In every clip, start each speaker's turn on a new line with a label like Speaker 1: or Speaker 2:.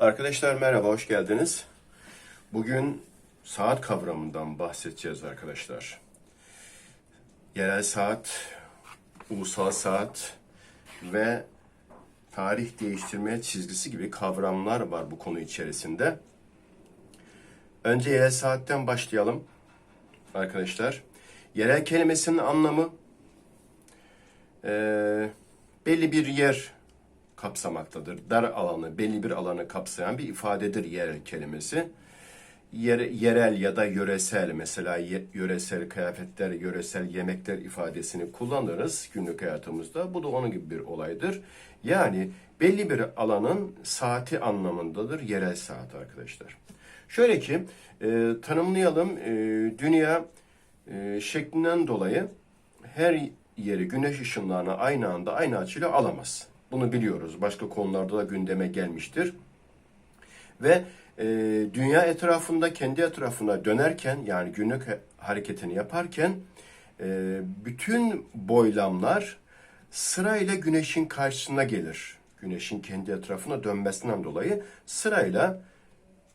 Speaker 1: Arkadaşlar merhaba, hoş geldiniz. Bugün saat kavramından bahsedeceğiz arkadaşlar. Yerel saat, ulusal saat ve tarih değiştirme çizgisi gibi kavramlar var bu konu içerisinde. Önce yerel saatten başlayalım arkadaşlar. Yerel kelimesinin anlamı eee, belli bir yer kapsamaktadır. Dar alanı, belli bir alanı kapsayan bir ifadedir yerel kelimesi. Yer, yerel ya da yöresel, mesela yöresel kıyafetler, yöresel yemekler ifadesini kullanırız günlük hayatımızda. Bu da onun gibi bir olaydır. Yani belli bir alanın saati anlamındadır yerel saat arkadaşlar. Şöyle ki e, tanımlayalım E, dünya e, şeklinden dolayı her yeri güneş ışınlarını aynı anda aynı açıyla alamaz. Bunu biliyoruz. Başka konularda da gündeme gelmiştir. Ve e, dünya etrafında kendi etrafına dönerken yani günlük ha- hareketini yaparken e, bütün boylamlar sırayla güneşin karşısına gelir. Güneşin kendi etrafına dönmesinden dolayı sırayla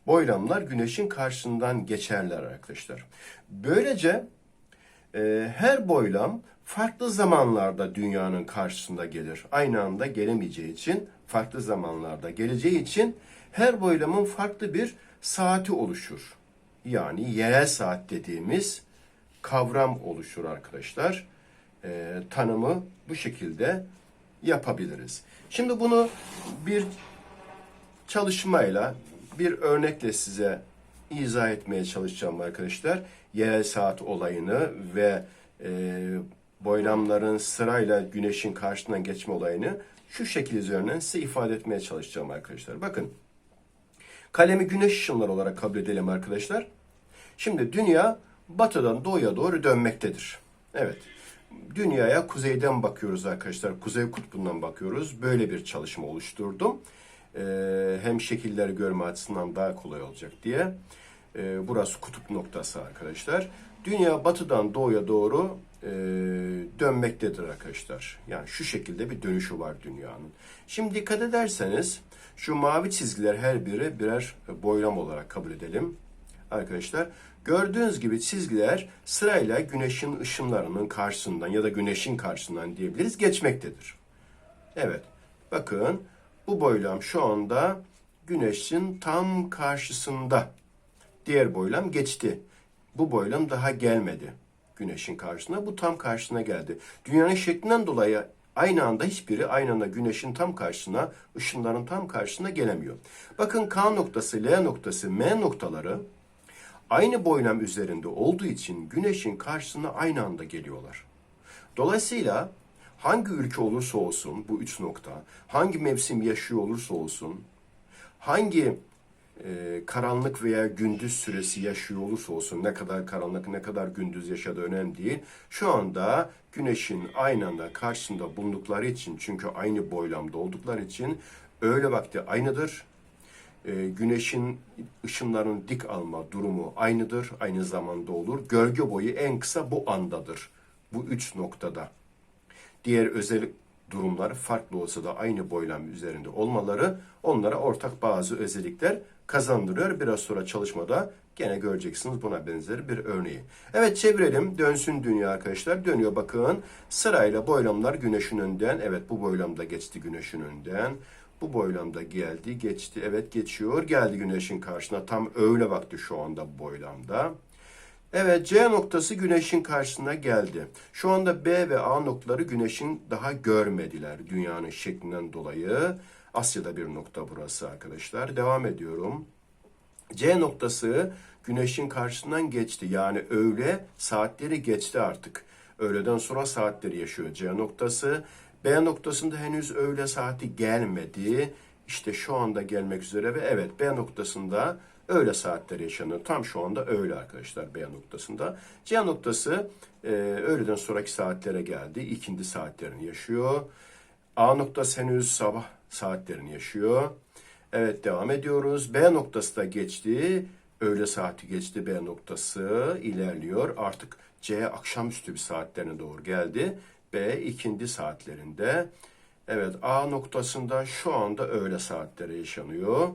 Speaker 1: boylamlar güneşin karşısından geçerler arkadaşlar. Böylece e, her boylam farklı zamanlarda dünyanın karşısında gelir. Aynı anda gelemeyeceği için, farklı zamanlarda geleceği için her boylamın farklı bir saati oluşur. Yani yerel saat dediğimiz kavram oluşur arkadaşlar. E, tanımı bu şekilde yapabiliriz. Şimdi bunu bir çalışmayla, bir örnekle size izah etmeye çalışacağım arkadaşlar. Yerel saat olayını ve e, boylamların sırayla güneşin karşısından geçme olayını şu şekil üzerinden size ifade etmeye çalışacağım arkadaşlar. Bakın, kalemi güneş ışınları olarak kabul edelim arkadaşlar. Şimdi dünya batıdan doğuya doğru dönmektedir. Evet. Dünyaya kuzeyden bakıyoruz arkadaşlar. Kuzey kutbundan bakıyoruz. Böyle bir çalışma oluşturdum. Ee, hem şekilleri görme açısından daha kolay olacak diye. Ee, burası kutup noktası arkadaşlar. Dünya batıdan doğuya doğru e, dönmektedir arkadaşlar. Yani şu şekilde bir dönüşü var dünyanın. Şimdi dikkat ederseniz şu mavi çizgiler her biri birer boylam olarak kabul edelim arkadaşlar. Gördüğünüz gibi çizgiler sırayla güneşin ışınlarının karşısından ya da güneşin karşısından diyebiliriz geçmektedir. Evet. Bakın bu boylam şu anda güneşin tam karşısında. Diğer boylam geçti. Bu boylam daha gelmedi güneşin karşısına. Bu tam karşısına geldi. Dünyanın şeklinden dolayı aynı anda hiçbiri aynı anda güneşin tam karşısına, ışınların tam karşısına gelemiyor. Bakın K noktası, L noktası, M noktaları aynı boylam üzerinde olduğu için güneşin karşısına aynı anda geliyorlar. Dolayısıyla hangi ülke olursa olsun bu üç nokta, hangi mevsim yaşıyor olursa olsun, hangi e, karanlık veya gündüz süresi yaşıyor olursa olsun, ne kadar karanlık ne kadar gündüz yaşadığı önemli değil. Şu anda güneşin aynı anda karşısında bulundukları için, çünkü aynı boylamda oldukları için öğle vakti aynıdır. E, güneşin ışınların dik alma durumu aynıdır, aynı zamanda olur. Gölge boyu en kısa bu andadır. Bu üç noktada. Diğer özel durumlar farklı olsa da aynı boylam üzerinde olmaları onlara ortak bazı özellikler kazandırıyor. Biraz sonra çalışmada gene göreceksiniz buna benzer bir örneği. Evet çevirelim. Dönsün dünya arkadaşlar. Dönüyor bakın. Sırayla boylamlar güneşin önden. Evet bu boylamda geçti güneşin önden. Bu boylamda geldi, geçti. Evet geçiyor. Geldi güneşin karşısına. Tam öğle vakti şu anda bu boylamda. Evet C noktası güneşin karşısına geldi. Şu anda B ve A noktaları güneşin daha görmediler dünyanın şeklinden dolayı. Asya'da bir nokta burası arkadaşlar. Devam ediyorum. C noktası güneşin karşısından geçti. Yani öğle saatleri geçti artık. Öğleden sonra saatleri yaşıyor C noktası. B noktasında henüz öğle saati gelmedi. İşte şu anda gelmek üzere ve evet B noktasında öğle saatleri yaşanıyor. Tam şu anda öğle arkadaşlar B noktasında. C noktası e, öğleden sonraki saatlere geldi. İkindi saatlerini yaşıyor. A noktası henüz sabah saatlerini yaşıyor. Evet devam ediyoruz. B noktası da geçti. Öğle saati geçti. B noktası ilerliyor. Artık C akşamüstü bir saatlerine doğru geldi. B ikindi saatlerinde. Evet A noktasında şu anda öğle saatleri yaşanıyor.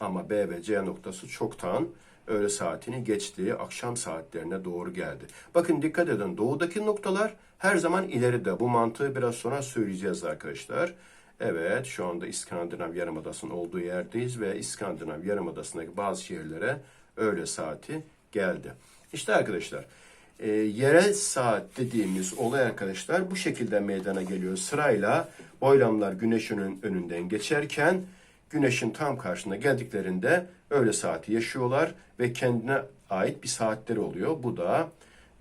Speaker 1: Ama B ve C noktası çoktan öğle saatini geçtiği akşam saatlerine doğru geldi. Bakın dikkat edin doğudaki noktalar her zaman ileride. Bu mantığı biraz sonra söyleyeceğiz arkadaşlar. Evet şu anda İskandinav Yarımadası'nın olduğu yerdeyiz ve İskandinav Yarımadası'ndaki bazı şehirlere öğle saati geldi. İşte arkadaşlar e, yerel saat dediğimiz olay arkadaşlar bu şekilde meydana geliyor. Sırayla boylamlar güneşin önünden geçerken güneşin tam karşısına geldiklerinde öğle saati yaşıyorlar ve kendine ait bir saatleri oluyor. Bu da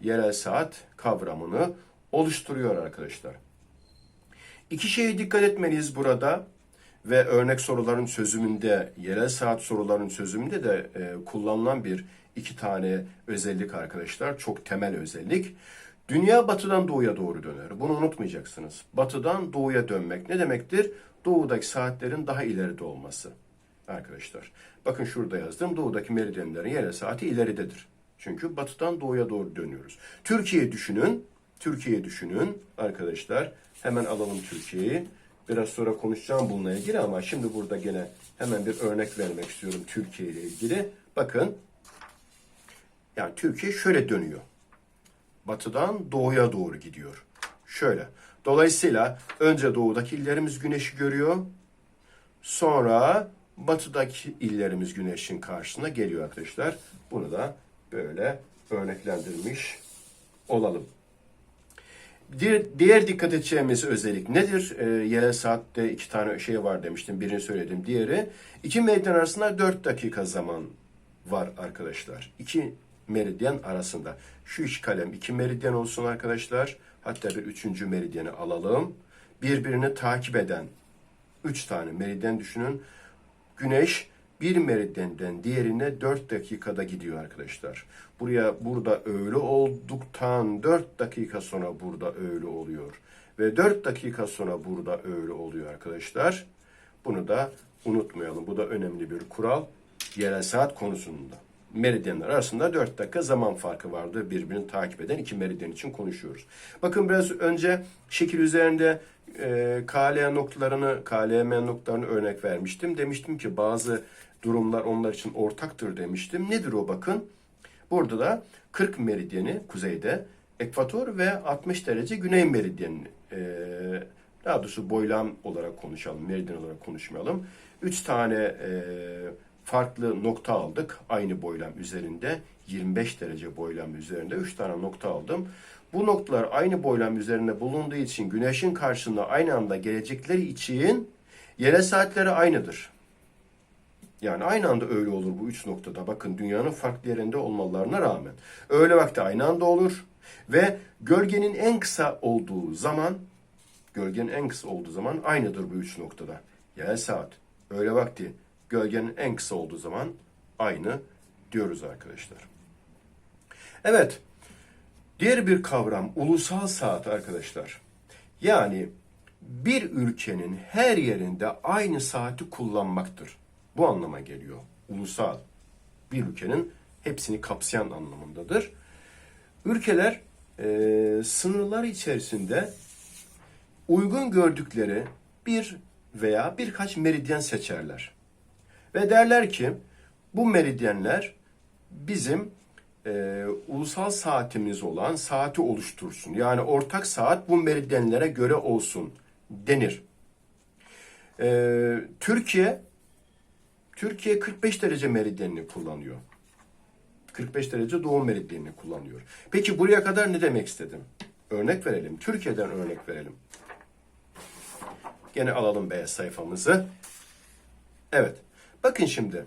Speaker 1: yerel saat kavramını oluşturuyor arkadaşlar. İki şeye dikkat etmeliyiz burada ve örnek soruların çözümünde, yerel saat soruların çözümünde de e, kullanılan bir iki tane özellik arkadaşlar. Çok temel özellik. Dünya batıdan doğuya doğru döner. Bunu unutmayacaksınız. Batıdan doğuya dönmek ne demektir? Doğudaki saatlerin daha ileride olması arkadaşlar. Bakın şurada yazdım. Doğudaki meridyenlerin yerel saati ileridedir. Çünkü batıdan doğuya doğru dönüyoruz. Türkiye düşünün. Türkiye düşünün arkadaşlar. Hemen alalım Türkiye'yi. Biraz sonra konuşacağım bununla ilgili ama şimdi burada gene hemen bir örnek vermek istiyorum Türkiye ile ilgili. Bakın yani Türkiye şöyle dönüyor. Batıdan doğuya doğru gidiyor. Şöyle. Dolayısıyla önce doğudaki illerimiz güneşi görüyor. Sonra batıdaki illerimiz güneşin karşısına geliyor arkadaşlar. Bunu da böyle örneklendirmiş olalım. Diğer, diğer dikkat edeceğimiz özellik nedir? E, yerel saatte iki tane şey var demiştim. Birini söyledim. Diğeri iki meridyen arasında 4 dakika zaman var arkadaşlar. İki meridyen arasında. Şu iş kalem iki meridyen olsun arkadaşlar. Hatta bir üçüncü meridyeni alalım. Birbirini takip eden üç tane meridyen düşünün. Güneş bir meridyenden diğerine 4 dakikada gidiyor arkadaşlar. Buraya burada öğle olduktan 4 dakika sonra burada öğle oluyor. Ve 4 dakika sonra burada öğle oluyor arkadaşlar. Bunu da unutmayalım. Bu da önemli bir kural yerel saat konusunda. Meridyenler arasında 4 dakika zaman farkı vardır. Birbirini takip eden iki meridyen için konuşuyoruz. Bakın biraz önce şekil üzerinde e, KLM noktalarını, KLM noktalarını örnek vermiştim. Demiştim ki bazı durumlar onlar için ortaktır demiştim. Nedir o bakın? Burada da 40 meridyeni kuzeyde, ekvator ve 60 derece güney meridyeni. E, daha doğrusu boylam olarak konuşalım, meridyen olarak konuşmayalım. 3 tane e, farklı nokta aldık aynı boylam üzerinde. 25 derece boylam üzerinde 3 tane nokta aldım. Bu noktalar aynı boylam üzerinde bulunduğu için güneşin karşısına aynı anda gelecekleri için yerel saatleri aynıdır. Yani aynı anda öyle olur bu üç noktada. Bakın dünyanın farklı yerinde olmalarına rağmen. Öğle vakti aynı anda olur. Ve gölgenin en kısa olduğu zaman, gölgenin en kısa olduğu zaman aynıdır bu üç noktada. Yerel saat, öğle vakti, gölgenin en kısa olduğu zaman aynı diyoruz arkadaşlar. Evet, diğer bir kavram ulusal saat arkadaşlar. Yani bir ülkenin her yerinde aynı saati kullanmaktır. Bu anlama geliyor. Ulusal. Bir ülkenin hepsini kapsayan anlamındadır. Ülkeler e, sınırlar içerisinde uygun gördükleri bir veya birkaç meridyen seçerler. Ve derler ki bu meridyenler bizim e, ulusal saatimiz olan saati oluştursun. Yani ortak saat bu meridyenlere göre olsun denir. E, Türkiye Türkiye 45 derece meridyenini kullanıyor. 45 derece doğu meridyenini kullanıyor. Peki buraya kadar ne demek istedim? Örnek verelim. Türkiye'den örnek verelim. Gene alalım beyaz sayfamızı. Evet. Bakın şimdi.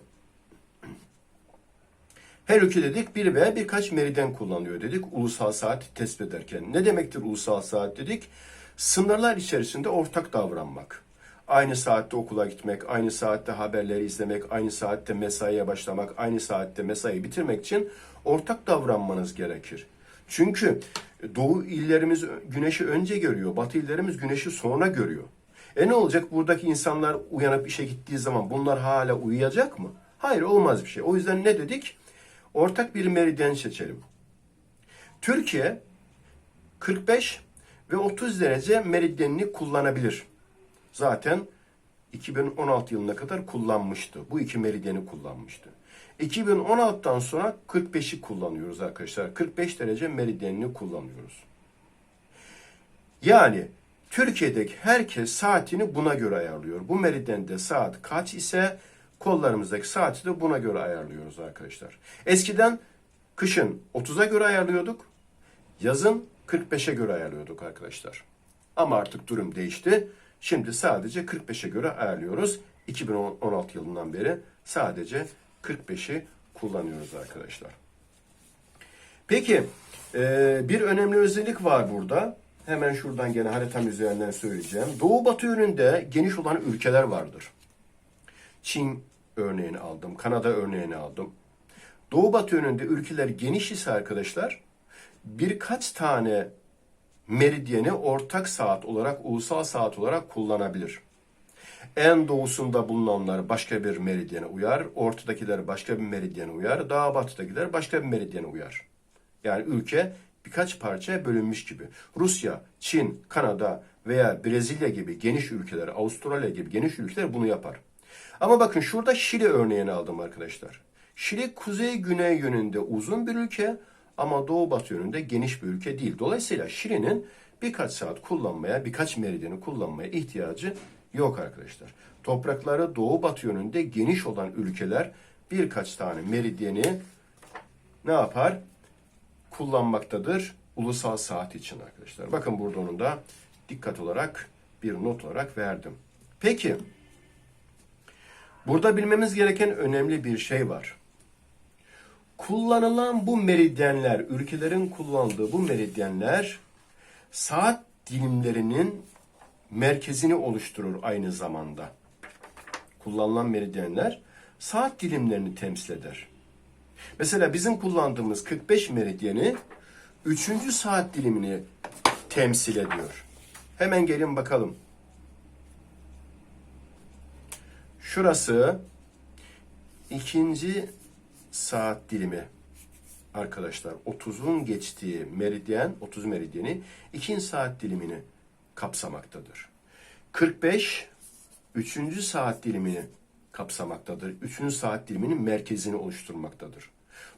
Speaker 1: Her ülke dedik bir veya birkaç meridyen kullanıyor dedik ulusal saat tespit ederken. Ne demektir ulusal saat dedik? Sınırlar içerisinde ortak davranmak. Aynı saatte okula gitmek, aynı saatte haberleri izlemek, aynı saatte mesaiye başlamak, aynı saatte mesai bitirmek için ortak davranmanız gerekir. Çünkü doğu illerimiz güneşi önce görüyor, batı illerimiz güneşi sonra görüyor. E ne olacak buradaki insanlar uyanıp işe gittiği zaman bunlar hala uyuyacak mı? Hayır olmaz bir şey. O yüzden ne dedik? Ortak bir meridyen seçelim. Türkiye 45 ve 30 derece meridyenini kullanabilir. Zaten 2016 yılına kadar kullanmıştı. Bu iki meridyeni kullanmıştı. 2016'dan sonra 45'i kullanıyoruz arkadaşlar. 45 derece meridyenini kullanıyoruz. Yani Türkiye'deki herkes saatini buna göre ayarlıyor. Bu meridyende saat kaç ise kollarımızdaki saati de buna göre ayarlıyoruz arkadaşlar. Eskiden kışın 30'a göre ayarlıyorduk. Yazın 45'e göre ayarlıyorduk arkadaşlar. Ama artık durum değişti. Şimdi sadece 45'e göre ayarlıyoruz. 2016 yılından beri sadece 45'i kullanıyoruz arkadaşlar. Peki e, bir önemli özellik var burada. Hemen şuradan gene haritam üzerinden söyleyeceğim. Doğu batı yönünde geniş olan ülkeler vardır. Çin örneğini aldım. Kanada örneğini aldım. Doğu batı yönünde ülkeler geniş ise arkadaşlar birkaç tane meridyeni ortak saat olarak, ulusal saat olarak kullanabilir. En doğusunda bulunanlar başka bir meridyene uyar, ortadakiler başka bir meridyene uyar, daha batıdakiler başka bir meridyene uyar. Yani ülke birkaç parçaya bölünmüş gibi. Rusya, Çin, Kanada veya Brezilya gibi geniş ülkeler, Avustralya gibi geniş ülkeler bunu yapar. Ama bakın şurada Şili örneğini aldım arkadaşlar. Şili kuzey-güney yönünde uzun bir ülke ama doğu-batı yönünde geniş bir ülke değil. Dolayısıyla Şili'nin birkaç saat kullanmaya, birkaç meridyeni kullanmaya ihtiyacı yok arkadaşlar. Toprakları doğu-batı yönünde geniş olan ülkeler birkaç tane meridyeni ne yapar? Kullanmaktadır ulusal saat için arkadaşlar. Bakın burada onu da dikkat olarak bir not olarak verdim. Peki burada bilmemiz gereken önemli bir şey var. Kullanılan bu meridyenler, ülkelerin kullandığı bu meridyenler saat dilimlerinin merkezini oluşturur aynı zamanda. Kullanılan meridyenler saat dilimlerini temsil eder. Mesela bizim kullandığımız 45 meridyeni 3. saat dilimini temsil ediyor. Hemen gelin bakalım. Şurası ikinci saat dilimi arkadaşlar 30'un geçtiği meridyen 30 meridyeni 2 saat dilimini kapsamaktadır. 45 3. saat dilimini kapsamaktadır. 3. saat diliminin merkezini oluşturmaktadır.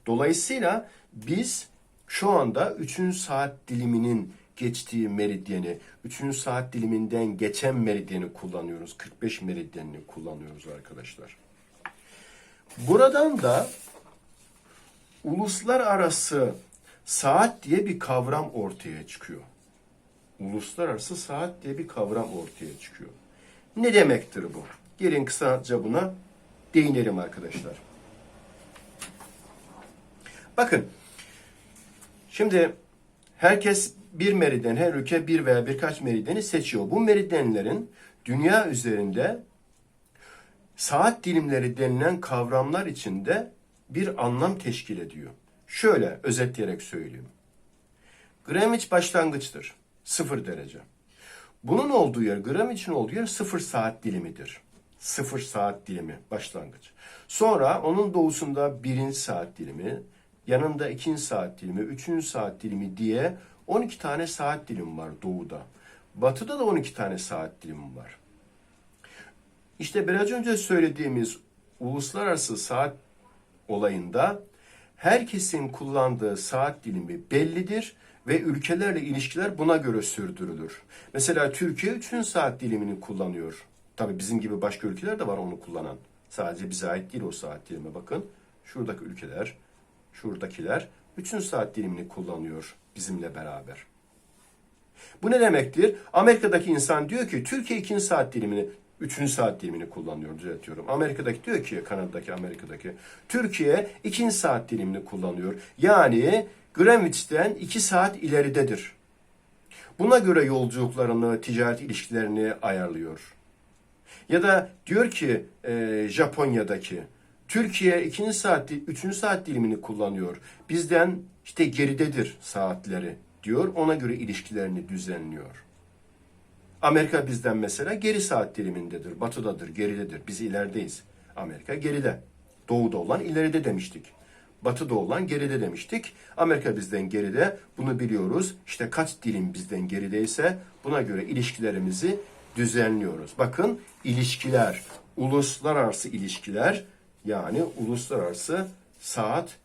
Speaker 1: Dolayısıyla biz şu anda 3. saat diliminin geçtiği meridyeni, 3. saat diliminden geçen meridyeni kullanıyoruz. 45 meridyenini kullanıyoruz arkadaşlar. Buradan da uluslararası saat diye bir kavram ortaya çıkıyor. Uluslararası saat diye bir kavram ortaya çıkıyor. Ne demektir bu? Gelin kısaca buna değinelim arkadaşlar. Bakın, şimdi herkes bir meridyen, her ülke bir veya birkaç meridyeni seçiyor. Bu meridyenlerin dünya üzerinde saat dilimleri denilen kavramlar içinde bir anlam teşkil ediyor. Şöyle özetleyerek söyleyeyim. Greenwich başlangıçtır. Sıfır derece. Bunun olduğu yer, Greenwich'in olduğu yer sıfır saat dilimidir. Sıfır saat dilimi başlangıç. Sonra onun doğusunda birinci saat dilimi, yanında ikinci saat dilimi, üçüncü saat dilimi diye 12 tane saat dilimi var doğuda. Batıda da 12 tane saat dilimi var. İşte biraz önce söylediğimiz uluslararası saat olayında herkesin kullandığı saat dilimi bellidir ve ülkelerle ilişkiler buna göre sürdürülür. Mesela Türkiye 3. saat dilimini kullanıyor. Tabii bizim gibi başka ülkeler de var onu kullanan. Sadece bize ait değil o saat dilimi bakın. Şuradaki ülkeler, şuradakiler 3. saat dilimini kullanıyor bizimle beraber. Bu ne demektir? Amerika'daki insan diyor ki Türkiye 2. saat dilimini, 3. saat dilimini kullanıyor düzeltiyorum. Amerika'daki diyor ki Kanada'daki, Amerika'daki Türkiye 2. saat dilimini kullanıyor. Yani Greenwich'ten 2 saat ileridedir. Buna göre yolculuklarını, ticaret ilişkilerini ayarlıyor. Ya da diyor ki e, Japonya'daki Türkiye 2. saat, 3. saat dilimini kullanıyor. Bizden işte geridedir saatleri diyor. Ona göre ilişkilerini düzenliyor. Amerika bizden mesela geri saat dilimindedir. Batıdadır, geridedir. Biz ilerideyiz. Amerika geride. Doğuda olan ileride demiştik. Batıda olan geride demiştik. Amerika bizden geride. Bunu biliyoruz. İşte kaç dilim bizden gerideyse buna göre ilişkilerimizi düzenliyoruz. Bakın ilişkiler, uluslararası ilişkiler yani uluslararası saat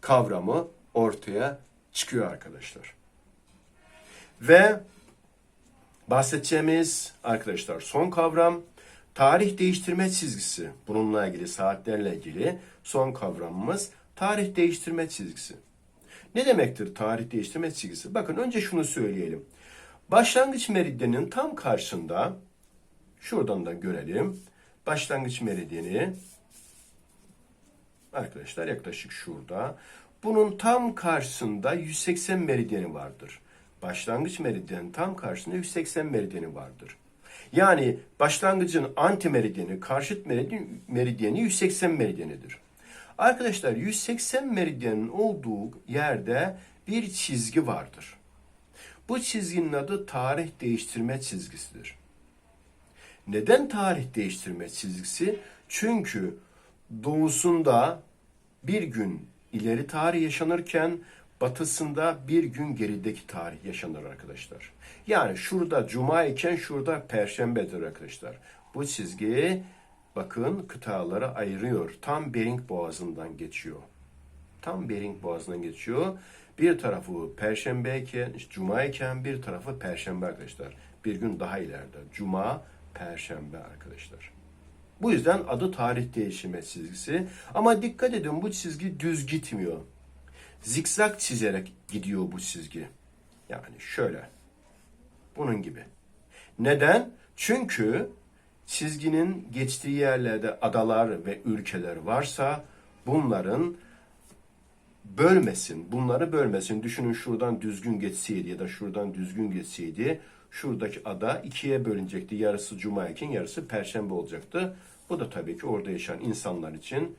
Speaker 1: kavramı ortaya çıkıyor arkadaşlar. Ve bahsedeceğimiz arkadaşlar son kavram tarih değiştirme çizgisi. Bununla ilgili saatlerle ilgili son kavramımız tarih değiştirme çizgisi. Ne demektir tarih değiştirme çizgisi? Bakın önce şunu söyleyelim. Başlangıç meridyenin tam karşısında şuradan da görelim. Başlangıç meridyeni arkadaşlar yaklaşık şurada. Bunun tam karşısında 180 meridyeni vardır. Başlangıç meridyenin tam karşısında 180 meridyeni vardır. Yani başlangıcın anti meridyeni, karşıt meridyen, meridyeni 180 meridyenidir. Arkadaşlar 180 meridyenin olduğu yerde bir çizgi vardır. Bu çizginin adı tarih değiştirme çizgisidir. Neden tarih değiştirme çizgisi? Çünkü doğusunda bir gün ileri tarih yaşanırken batısında bir gün gerideki tarih yaşanır arkadaşlar. Yani şurada cuma iken şurada perşembedir arkadaşlar. Bu çizgi bakın kıtaları ayırıyor. Tam Bering Boğazı'ndan geçiyor. Tam Bering Boğazı'ndan geçiyor. Bir tarafı perşembe işte cuma iken bir tarafı perşembe arkadaşlar. Bir gün daha ileride. Cuma, perşembe arkadaşlar. Bu yüzden adı tarih değişimi çizgisi. Ama dikkat edin bu çizgi düz gitmiyor. Zikzak çizerek gidiyor bu çizgi. Yani şöyle. Bunun gibi. Neden? Çünkü çizginin geçtiği yerlerde adalar ve ülkeler varsa bunların bölmesin, bunları bölmesin. Düşünün şuradan düzgün geçseydi ya da şuradan düzgün geçseydi şuradaki ada ikiye bölünecekti. Yarısı cuma iken yarısı perşembe olacaktı. Bu da tabii ki orada yaşayan insanlar için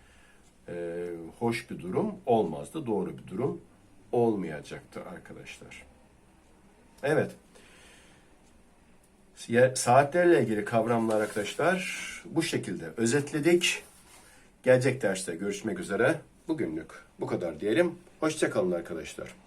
Speaker 1: e, hoş bir durum olmazdı. Doğru bir durum olmayacaktı arkadaşlar. Evet. Saatlerle ilgili kavramlar arkadaşlar bu şekilde özetledik. Gelecek derste görüşmek üzere. Bugünlük bu kadar diyelim. Hoşçakalın arkadaşlar.